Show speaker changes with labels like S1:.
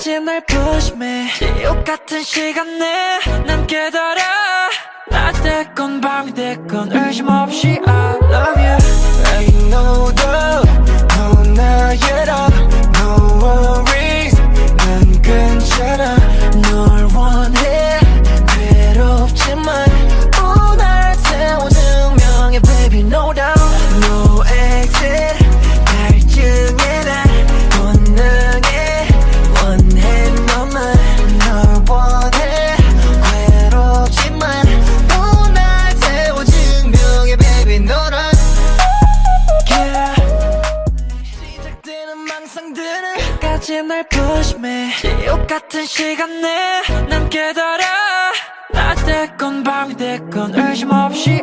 S1: 끝까지 날 push me. 지옥 같은 시간에 난 깨달아 낮 됐건 밤이 됐건 의심 없이 I 끝까지 날 push me. 지옥 같은 시간에 난 깨달아 낮 됐건 밤이 됐건 의심 없이